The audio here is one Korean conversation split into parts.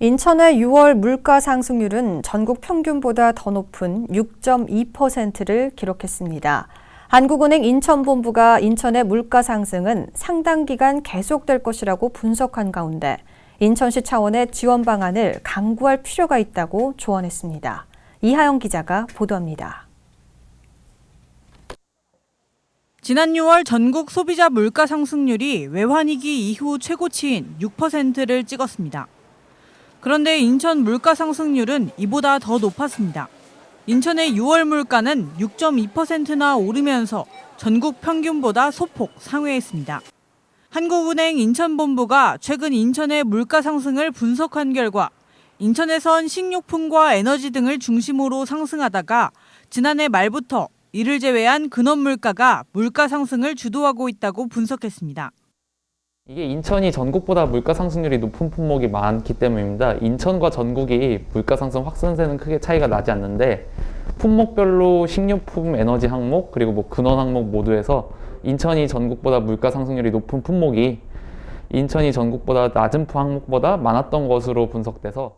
인천의 6월 물가 상승률은 전국 평균보다 더 높은 6.2%를 기록했습니다. 한국은행 인천본부가 인천의 물가 상승은 상당 기간 계속될 것이라고 분석한 가운데 인천시 차원의 지원 방안을 강구할 필요가 있다고 조언했습니다. 이하영 기자가 보도합니다. 지난 6월 전국 소비자 물가 상승률이 외환위기 이후 최고치인 6%를 찍었습니다. 그런데 인천 물가 상승률은 이보다 더 높았습니다. 인천의 6월 물가는 6.2%나 오르면서 전국 평균보다 소폭 상회했습니다. 한국은행 인천본부가 최근 인천의 물가 상승을 분석한 결과 인천에선 식료품과 에너지 등을 중심으로 상승하다가 지난해 말부터 이를 제외한 근원 물가가 물가 상승을 주도하고 있다고 분석했습니다. 이게 인천이 전국보다 물가 상승률이 높은 품목이 많기 때문입니다. 인천과 전국이 물가 상승 확산세는 크게 차이가 나지 않는데 품목별로 식료품, 에너지 항목 그리고 뭐 근원 항목 모두에서 인천이 전국보다 물가 상승률이 높은 품목이 인천이 전국보다 낮은 항목보다 많았던 것으로 분석돼서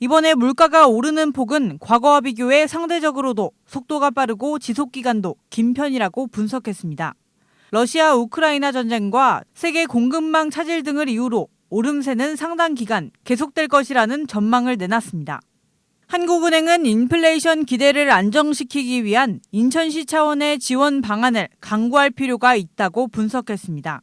이번에 물가가 오르는 폭은 과거와 비교해 상대적으로도 속도가 빠르고 지속 기간도 긴 편이라고 분석했습니다. 러시아 우크라이나 전쟁과 세계 공급망 차질 등을 이유로 오름세는 상당 기간 계속될 것이라는 전망을 내놨습니다. 한국은행은 인플레이션 기대를 안정시키기 위한 인천시 차원의 지원 방안을 강구할 필요가 있다고 분석했습니다.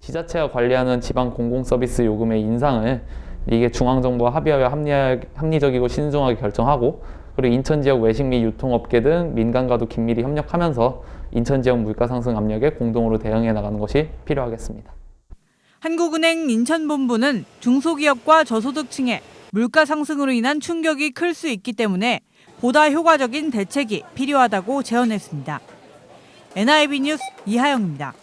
지자체가 관리하는 지방 공공 서비스 요금의 인상을 이게 중앙 정부와 합의하여 합리, 합리적이고 신중하게 결정하고 그리고 인천 지역 외식 및 유통업계 등 민간과도 긴밀히 협력하면서 인천 지역 물가 상승 압력에 공동으로 대응해 나가는 것이 필요하겠습니다. 한국은행 인천본부는 중소기업과 저소득층의 물가 상승으로 인한 충격이 클 수 있기 때문에 보다 효과적인 대책이 필요하다고 제언했습니다. NIB 뉴스 이하영입니다.